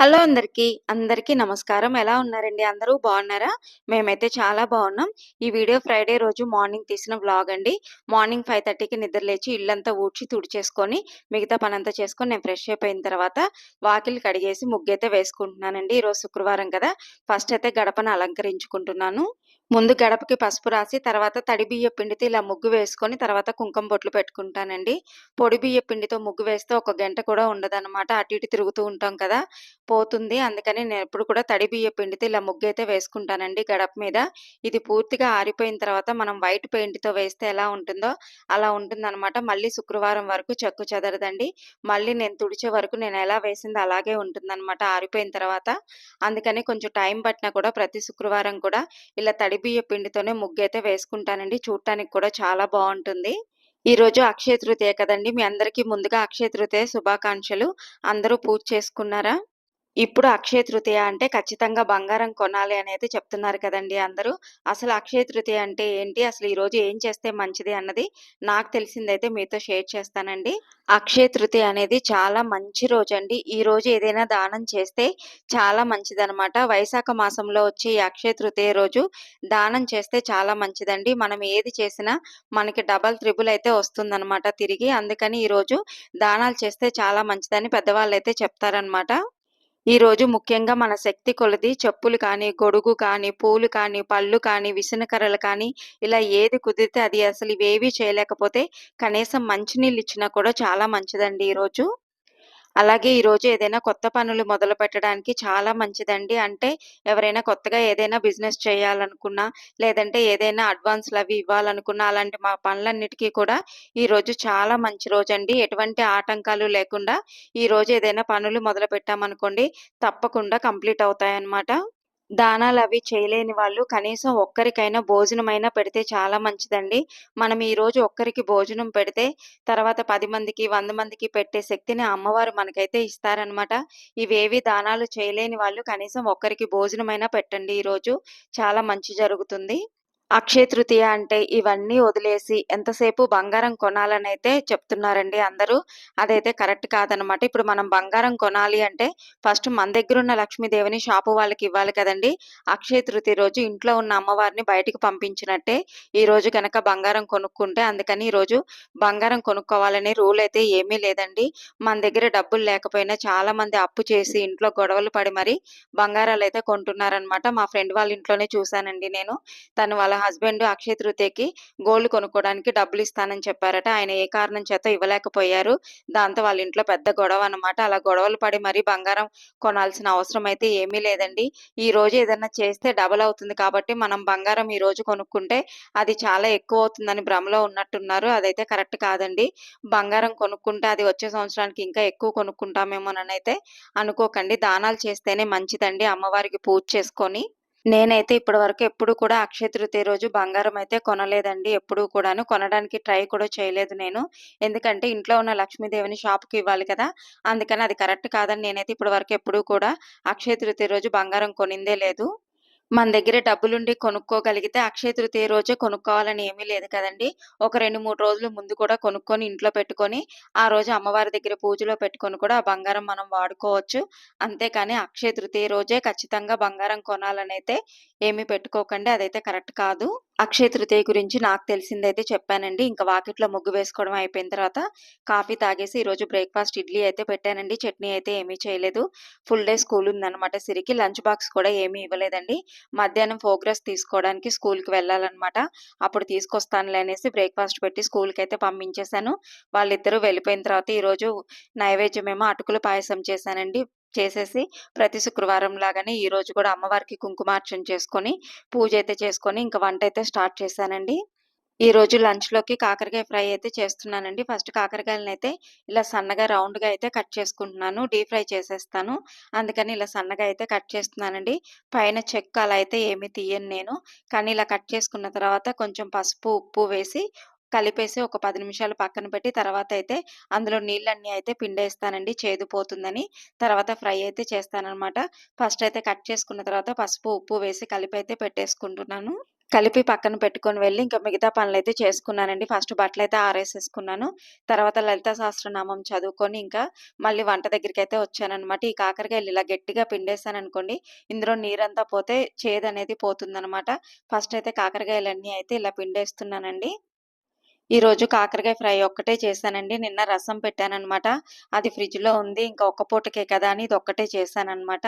Hello అందరికీ. అందరికీ నమస్కారం. ఎలా ఉన్నారండి అందరూ? బాగున్నారా? మేమైతే చాలా బాగున్నాం. ఈ వీడియో ఫ్రైడే రోజు మార్నింగ్ తీసిన వ్లాగ్ అండి. మార్నింగ్ 5:30కి నిద్ర లేచి ఇల్లంతా ఊడ్చి తుడిచేసుకొని, మిగతా పనంతా చేసుకొని నేను ఫ్రెష్ అయిపోయిన తర్వాత వాకిలి కడిగేసి ముగ్గైతే వేసుకుంటున్నానండి. ఈరోజు శుక్రవారం కదా! ఫస్ట్ అయితే గడపను అలంకరించుకుంటున్నాను. ముందు గడపకి పసుపు రాసి, తర్వాత తడి బియ్య పిండితో ఇలా ముగ్గు వేసుకొని, తర్వాత కుంకుమ బొట్లు పెట్టుకుంటానండి. పొడి బియ్య పిండితో ముగ్గు వేస్తే ఒక గంట కూడా ఉండదన్నమాట అటు ఇటు తిరుగుతూ ఉంటాం కదా! పోతుంది. అందుకని నేను ఎప్పుడు కూడా తడి బియ్య పిండితో ఇలా ముగ్గు అయితే వేసుకుంటానండి గడప మీద. ఇది పూర్తిగా ఆరిపోయిన తర్వాత మనం వైట్ పెయింట్‌తో వేస్తే ఎలా ఉంటుందో అలా ఉంటుందన్నమాట మళ్ళీ శుక్రవారం వరకు చెక్కు చెదరదండి. మళ్ళీ నేను తుడిచే వరకు నేను ఎలా వేసిందో అలాగే ఉంటుందన్నమాట ఆరిపోయిన తర్వాత. అందుకని కొంచెం టైం పట్టినా కూడా ప్రతి శుక్రవారం కూడా ఇలా తడి బియ్యపు పిండితోనే ముగ్గైతే వేసుకుంటానండి. చూడటానికి కూడా చాలా బావుంటుంది. ఈరోజు అక్షయ తృతీయ కదండి మీ అందరికీ ముందుగా అక్షయ తృతీయ శుభాకాంక్షలు. అందరూ పూజ చేసుకున్నారా? ఇప్పుడు అక్షయ తృతీయ అంటే ఖచ్చితంగా బంగారం కొనాలి అనేది చెప్తున్నారు కదండి అందరూ. అసలు అక్షయ తృతీయ అంటే ఏంటి? అసలు ఈరోజు ఏం చేస్తే మంచిది అన్నది నాకు తెలిసిందైతే మీతో షేర్ చేస్తానండి. అక్షయ తృతీయ అనేది చాలా మంచి రోజు అండి ఈ ఈరోజు ఏదైనా దానం చేస్తే చాలా మంచిదనమాట. వైశాఖ మాసంలో వచ్చే ఈ అక్షయ తృతీయ రోజు దానం చేస్తే చాలా మంచిదండి. మనం ఏది చేసినా మనకి డబల్, త్రిబుల్ అయితే వస్తుందన్నమాట తిరిగి. అందుకని ఈరోజు దానాలు చేస్తే చాలా మంచిదని పెద్దవాళ్ళు అయితే చెప్తారనమాట. ఈరోజు ముఖ్యంగా మన శక్తి కొలది చెప్పులు కానీ, గొడుగు కానీ, పూలు కానీ, పళ్ళు కానీ, విసనకర్రలు కానీ ఇలా ఏది కుదిరితే అది అసలు ఇవేవీ చేయలేకపోతే కనీసం మంచినీళ్ళు ఇచ్చినా కూడా చాలా మంచిదండి ఈరోజు. అలాగే ఈరోజు ఏదైనా కొత్త పనులు మొదలు పెట్టడానికి చాలా మంచిదండి. అంటే ఎవరైనా కొత్తగా ఏదైనా బిజినెస్ చేయాలనుకున్నా, లేదంటే ఏదైనా అడ్వాన్స్లు అవి ఇవ్వాలనుకున్నా అలాంటి మా పనులన్నిటికీ కూడా ఈరోజు చాలా మంచి రోజు అండి ఎటువంటి ఆటంకాలు లేకుండా ఈరోజు ఏదైనా పనులు మొదలు పెట్టామనుకోండి తప్పకుండా కంప్లీట్ అవుతాయన్నమాట. దానాలు అవి చేయలేని వాళ్ళు కనీసం ఒక్కరికైనా భోజనమైనా పెడితే చాలా మంచిదండి. మనం ఈరోజు ఒక్కరికి భోజనం పెడితే తర్వాత పది మందికి, వంద మందికి పెట్టే శక్తిని అమ్మవారు మనకైతే ఇస్తారనమాట. ఇవేవి దానాలు చేయలేని వాళ్ళు కనీసం ఒక్కరికి భోజనమైనా పెట్టండి ఈరోజు. చాలా మంచి జరుగుతుంది. అక్షయ తృతీయ అంటే ఇవన్నీ వదిలేసి ఎంతసేపు బంగారం కొనాలనైతే చెప్తున్నారండి అందరూ. అదైతే కరెక్ట్ కాదనమాట. ఇప్పుడు మనం బంగారం కొనాలి అంటే ఫస్ట్ మన దగ్గర ఉన్న లక్ష్మీదేవిని షాపు వాళ్ళకి ఇవ్వాలి కదండి అక్షయ తృతీయ రోజు ఇంట్లో ఉన్న అమ్మవారిని బయటకు పంపించినట్టే ఈ రోజు కనుక బంగారం కొనుక్కుంటే. అందుకని ఈరోజు బంగారం కొనుక్కోవాలనే రూల్ అయితే ఏమీ లేదండి. మన దగ్గర డబ్బులు లేకపోయినా చాలా మంది అప్పు చేసి ఇంట్లో గొడవలు పడి మరి బంగారాలు అయితే కొంటున్నారనమాట. మా ఫ్రెండ్ వాళ్ళ ఇంట్లోనే చూశానండి నేను. తను వాళ్ళ హస్బెండ్ అక్షయ తృతీయకి గోల్డ్ కొనుక్కోవడానికి డబ్బులు ఇస్తానని చెప్పారట. ఆయన ఏ కారణం చేత ఇవ్వలేకపోయారు. దాంతో వాళ్ళ ఇంట్లో పెద్ద గొడవ అనమాట. అలా గొడవలు పడి మరీ బంగారం కొనాల్సిన అవసరం అయితే ఏమీ లేదండి. ఈ రోజు ఏదైనా చేస్తే డబల్ అవుతుంది కాబట్టి మనం బంగారం ఈ రోజు కొనుక్కుంటే అది చాలా ఎక్కువ అవుతుందని భ్రమలో ఉన్నట్టున్నారు. అదైతే కరెక్ట్ కాదండి. బంగారం కొనుక్కుంటే అది వచ్చే సంవత్సరానికి ఇంకా ఎక్కువ కొనుక్కుంటామేమోననైతే అనుకోకండి. దానాలు చేస్తేనే మంచిదండి అమ్మవారికి పూజ చేసుకొని. నేనైతే ఇప్పటి వరకు ఎప్పుడు కూడా అక్షయ తృతీయ రోజు బంగారం అయితే కొనలేదండి ఎప్పుడు కూడాను. కొనడానికి ట్రై కూడా చేయలేదు నేను. ఎందుకంటే ఇంట్లో ఉన్న లక్ష్మీదేవిని షాప్‌కి ఇవ్వాలి కదా! అందుకని అది కరెక్ట్ కాదని నేనైతే ఇప్పటి వరకు ఎప్పుడు కూడా అక్షయ తృతీయ రోజు బంగారం కొనిందే లేదు. మన దగ్గర డబ్బులుండి కొనుక్కోగలిగితే అక్షయ తృతీయ రోజే కొనుక్కోవాలని ఏమీ లేదు కదండి ఒక 2, 3 రోజులు ముందు కూడా కొనుక్కొని ఇంట్లో పెట్టుకొని, ఆ రోజు అమ్మవారి దగ్గర పూజలో పెట్టుకొని కూడా ఆ బంగారం మనం వాడుకోవచ్చు. అంతేకాని అక్షయ తృతీయ రోజే ఖచ్చితంగా బంగారం కొనాలని అయితే ఏమీ పెట్టుకోకండి. అదైతే కరెక్ట్ కాదు. అక్షయ తృతీయ గురించి నాకు తెలిసిందైతే చెప్పానండి. ఇంకా వాకిట్లో ముగ్గు వేసుకోవడం అయిపోయిన తర్వాత కాఫీ తాగేసి ఈరోజు బ్రేక్‌ఫాస్ట్ ఇడ్లీ అయితే పెట్టానండి. చట్నీ అయితే ఏమీ చేయలేదు. ఫుల్ డే స్కూల్ ఉందన్నమాట సిరికి. లంచ్ బాక్స్ కూడా ఏమీ ఇవ్వలేదండి. మధ్యాహ్నం ప్రోగ్రెస్ తీసుకోవడానికి స్కూల్‌కి వెళ్ళాలన్నమాట అప్పుడు తీసుకొస్తానులే అనేసి బ్రేక్‌ఫాస్ట్ పెట్టి స్కూల్‌కైతే పంపించేశాను. వాళ్ళిద్దరూ వెళ్ళిపోయిన తర్వాత ఈరోజు నైవేద్యమేమో అటుకులు పాయసం చేశానండి. చేసేసి ప్రతి శుక్రవారం లాగానే ఈరోజు కూడా అమ్మవారికి కుంకుమార్చన చేసుకొని, పూజ అయితే చేసుకొని ఇంకా వంట అయితే స్టార్ట్ చేశానండి. ఈరోజు లంచ్‌లోకి కాకరకాయ ఫ్రై అయితే చేస్తున్నానండి. ఫస్ట్ కాకరకాయలనైతే ఇలా సన్నగా రౌండ్‌గా అయితే కట్ చేసుకుంటున్నాను. డీప్ ఫ్రై చేసేస్తాను. అందుకని ఇలా సన్నగా అయితే కట్ చేస్తున్నానండి. పైన చెక్క అలా అయితే ఏమీ తీయను నేను. కానీ ఇలా కట్ చేసుకున్న తర్వాత కొంచెం పసుపు, ఉప్పు వేసి కలిపేసి ఒక పది నిమిషాలు పక్కన పెట్టి తర్వాత అయితే అందులో నీళ్ళన్నీ అయితే పిండేస్తానండి చేదుపోతుందని తర్వాత ఫ్రై అయితే చేస్తాననమాట. ఫస్ట్ అయితే కట్ చేసుకున్న తర్వాత పసుపు, ఉప్పు వేసి కలిపి అయితే పెట్టేసుకుంటున్నాను. కలిపి పక్కన పెట్టుకొని వెళ్ళి ఇంకా మిగతా పనులైతే చేసుకున్నానండి. ఫస్ట్ బట్టలు అయితే ఆరేసేసుకున్నాను. తర్వాత లలిత సహస్రనామం చదువుకొని ఇంకా మళ్ళీ వంట దగ్గరికి అయితే వచ్చానమాట ఈ కాకరకాయలు ఇలా గట్టిగా పిండేసాననుకోండి ఇందులో నీరంతా పోతే చేదు అనేది పోతుందనమాట. ఫస్ట్ అయితే కాకరకాయలన్నీ అయితే ఇలా పిండేస్తున్నానండి. ఈ రోజు కాకరకాయ ఫ్రై ఒక్కటే చేశానండి. నిన్న రసం పెట్టానమాట అది ఫ్రిడ్జ్‌లో ఉంది. ఇంకా ఒక్క పూటకే కదా అని ఇది ఒక్కటే చేశానమాట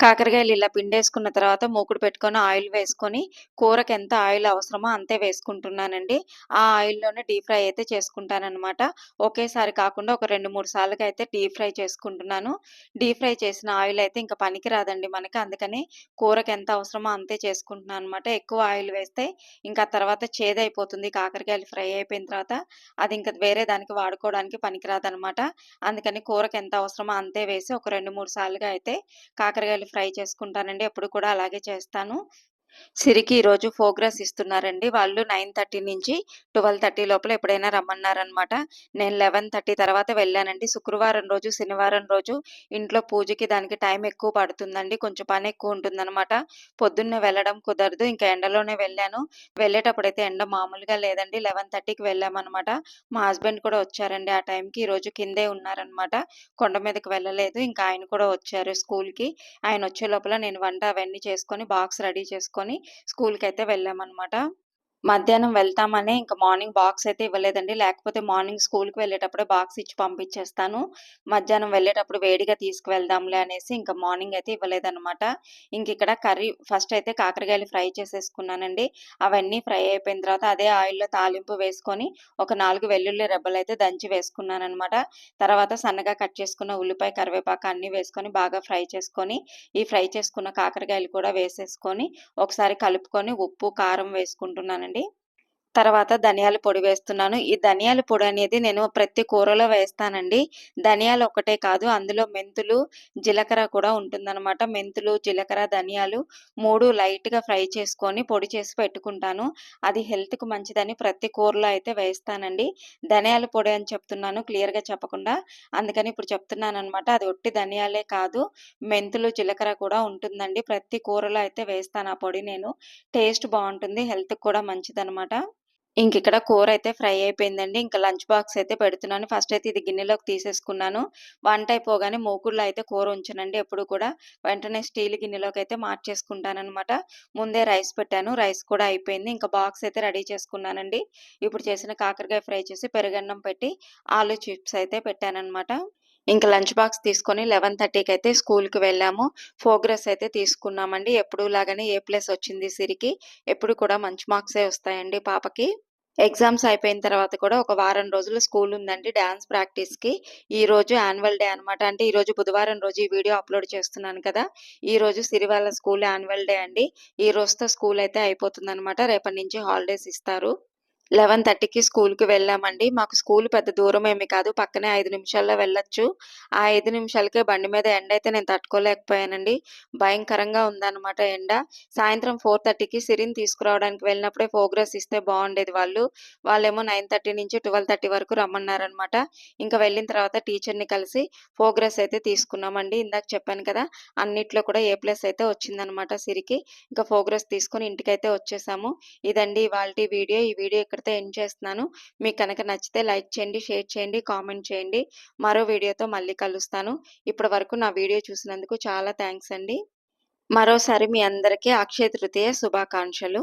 కాకరకాయలు ఇలా పిండేసుకున్న తర్వాత మూకుడు పెట్టుకొని ఆయిల్ వేసుకొని కూరకి ఎంత ఆయిల్ అవసరమో అంతే వేసుకుంటున్నానండి. ఆ ఆయిల్‌లోనే డీప్ ఫ్రై అయితే చేసుకుంటానమాట ఒకేసారి కాకుండా ఒక 2, 3 సార్లుగా అయితే డీప్ ఫ్రై చేసుకుంటున్నాను. డీప్ ఫ్రై చేసిన ఆయిల్ అయితే ఇంకా పనికిరాదండి మనకి. అందుకని కూరకి ఎంత అవసరమో అంతే చేసుకుంటున్నాను అనమాట. ఎక్కువ ఆయిల్ వేస్తే ఇంకా తర్వాత చేదైపోతుంది కాకరకాయలు ఫ్రై అయిపోయిన తర్వాత. అది ఇంకా వేరే దానికి వాడుకోవడానికి పనికిరాదనమాట. అందుకని కూరకి ఎంత అవసరమో అంతే వేసి ఒక 2, 3 సార్లుగా అయితే కాకరకాయలు ఫ్రై చేసుకుంటానండి. ఎప్పుడు కూడా అలాగే చేస్తాను. సిరికి ఈరోజు ప్రోగ్రెస్ ఇస్తున్నారండి. వాళ్ళు 9:30 నుంచి 12:30 లోపల ఎప్పుడైనా రమ్మన్నారనమాట. నేను 11:30 తర్వాత వెళ్ళానండి. శుక్రవారం రోజు, శనివారం రోజు ఇంట్లో పూజకి దానికి టైం ఎక్కువ పడుతుందండి. కొంచెం పని ఎక్కువ ఉంటుందన్నమాట పొద్దున్నే వెళ్ళడం కుదరదు. ఇంకా ఎండలోనే వెళ్ళాను. వెళ్ళేటప్పుడైతే ఎండ మామూలుగా లేదండి. లెవెన్ థర్టీకి వెళ్ళామన్నమాట మా హస్బెండ్ కూడా వచ్చారండి ఆ టైంకి. ఈరోజు కిందే ఉన్నారనమాట. కొండ మీదకి వెళ్ళలేదు. ఇంకా ఆయన కూడా వచ్చారు స్కూల్‌కి. ఆయన వచ్చే లోపల నేను వంట అవన్నీ చేసుకొని బాక్స్ రెడీ చేసుకొని తీసుకొని స్కూల్కి అయితే వెళ్ళామన్నమాట. మధ్యాహ్నం వెళ్తామనే ఇంకా మార్నింగ్ బాక్స్ అయితే ఇవ్వలేదండి. లేకపోతే మార్నింగ్ స్కూల్‌కి వెళ్ళేటప్పుడే బాక్స్ ఇచ్చి పంపించేస్తాను. మధ్యాహ్నం వెళ్ళేటప్పుడు వేడిగా తీసుకువెళ్దాంలే అనేసి ఇంకా మార్నింగ్ అయితే ఇవ్వలేదన్నమాట ఇంక ఇక్కడ కర్రీ ఫస్ట్ అయితే కాకరకాయలు ఫ్రై చేసేసుకున్నానండి. అవన్నీ ఫ్రై అయిపోయిన తర్వాత అదే ఆయిల్‌లో తాలింపు వేసుకొని ఒక నాలుగు వెల్లుల్లి రెబ్బలైతే దంచి వేసుకున్నాననమాట. తర్వాత సన్నగా కట్ చేసుకున్న ఉల్లిపాయ, కరివేపాకు అన్నీ వేసుకొని బాగా ఫ్రై చేసుకొని ఈ ఫ్రై చేసుకున్న కాకరకాయలు కూడా వేసేసుకొని ఒకసారి కలుపుకొని ఉప్పు, కారం వేసుకుంటున్నానండి. చేసుకోవాలి తర్వాత ధనియాల పొడి వేస్తున్నాను. ఈ ధనియాల పొడి అనేది నేను ప్రతి కూరలో వేస్తానండి. ధనియాలు ఒక్కటే కాదు అందులో మెంతులు, జీలకర్ర కూడా ఉంటుందన్నమాట మెంతులు, జీలకర్ర, ధనియాలు మూడు లైట్‌గా ఫ్రై చేసుకొని పొడి చేసి పెట్టుకుంటాను. అది హెల్త్‌కి మంచిదని ప్రతి కూరలో అయితే వేస్తానండి. ధనియాల పొడి అని చెప్తున్నాను క్లియర్‌గా చెప్పకుండా. అందుకని ఇప్పుడు చెప్తున్నాను అనమాట అది ఒట్టి ధనియాలే కాదు మెంతులు, జీలకర్ర కూడా ఉంటుందండి. ప్రతి కూరలో అయితే వేస్తాను ఆ పొడి నేను. టేస్ట్ బాగుంటుంది హెల్త్‌కి కూడా మంచిదనమాట. ఇంకిక్కడ అయితే ఫ్రై అయిపోయిందండి. ఇంకా లంచ్ బాక్స్ అయితే పెడుతున్నాను. ఫస్ట్ అయితే ఇది గిన్నెలోకి తీసేసుకున్నాను. వంట అయిపోగానే మూకుడులో అయితే కూర ఉంచనండి ఎప్పుడు కూడా. వెంటనే స్టీల్ గిన్నెలోకి అయితే మార్చేసుకుంటాను మార్చేసుకుంటాననమాట. ముందే రైస్ పెట్టాను. రైస్ కూడా అయిపోయింది. ఇంకా బాక్స్ అయితే రెడీ చేసుకున్నానండి. ఇప్పుడు చేసిన కాకరకాయ ఫ్రై చేసి పెరుగన్నం పెట్టి ఆలు చిప్స్ అయితే పెట్టాననమాట. ఇంకా లంచ్ బాక్స్ తీసుకొని 11:30కి అయితే స్కూల్‌కి వెళ్ళాము. ప్రోగ్రెస్ అయితే తీసుకున్నామండి. ఎప్పుడూలాగానే ఏ ప్లస్ వచ్చింది సిరికి. ఎప్పుడు కూడా మంచి మార్క్సే వస్తాయండి పాపకి. ఎగ్జామ్స్ అయిపోయిన తర్వాత కూడా ఒక వారం రోజులు స్కూల్ ఉందండి డాన్స్ ప్రాక్టీస్‌కి. ఈరోజు యాన్యువల్ డే అనమాట. అంటే ఈరోజు బుధవారం రోజు ఈ వీడియో అప్‌లోడ్ చేస్తున్నాను కదా! ఈరోజు రోజు వాళ్ళ స్కూల్ యాన్యువల్ డే అండి. ఈ రోజుతో స్కూల్ అయితే అయిపోతుంది అనమాట రేపటి నుంచి హాలిడేస్ ఇస్తారు. 11:30కి స్కూల్‌కి వెళ్ళామండి. మాకు స్కూల్ పెద్ద దూరం ఏమి కాదు. పక్కనే ఐదు నిమిషాల్లో వెళ్ళొచ్చు. ఆ ఐదు నిమిషాలకే బండి మీద ఎండ అయితే నేను తట్టుకోలేకపోయానండి. భయంకరంగా ఉందన్నమాట ఎండ. సాయంత్రం 4:30కి సిరిని తీసుకురావడానికి వెళ్ళినప్పుడే ప్రోగ్రెస్ ఇస్తే బాగుండేది వాళ్ళు. వాళ్ళేమో 9:30 నుంచి 12:30 వరకు రమ్మన్నారనమాట. ఇంకా వెళ్ళిన తర్వాత టీచర్‌ని కలిసి ప్రోగ్రెస్ అయితే తీసుకున్నామండి. ఇందాక చెప్పాను కదా! అన్నిట్లో కూడా ఏ ప్లస్ అయితే వచ్చిందనమాట సిరికి. ఇంకా ప్రోగ్రెస్ తీసుకొని ఇంటికైతే వచ్చేసాము. ఇదండి వాళ్ళ వీడియో. ఈ వీడియో ఇక్కడితో ఎండ్ చేస్తున్నాను. మీకు కనుక నచ్చితే లైక్ చేయండి, షేర్ చేయండి, కామెంట్ చేయండి. మరో వీడియోతో మళ్ళీ కలుస్తాను. ఇప్పటి వరకు నా వీడియో చూసినందుకు చాలా థ్యాంక్స్ అండి. మరోసారి మీ అందరికీ అక్షయ తృతీయ శుభాకాంక్షలు.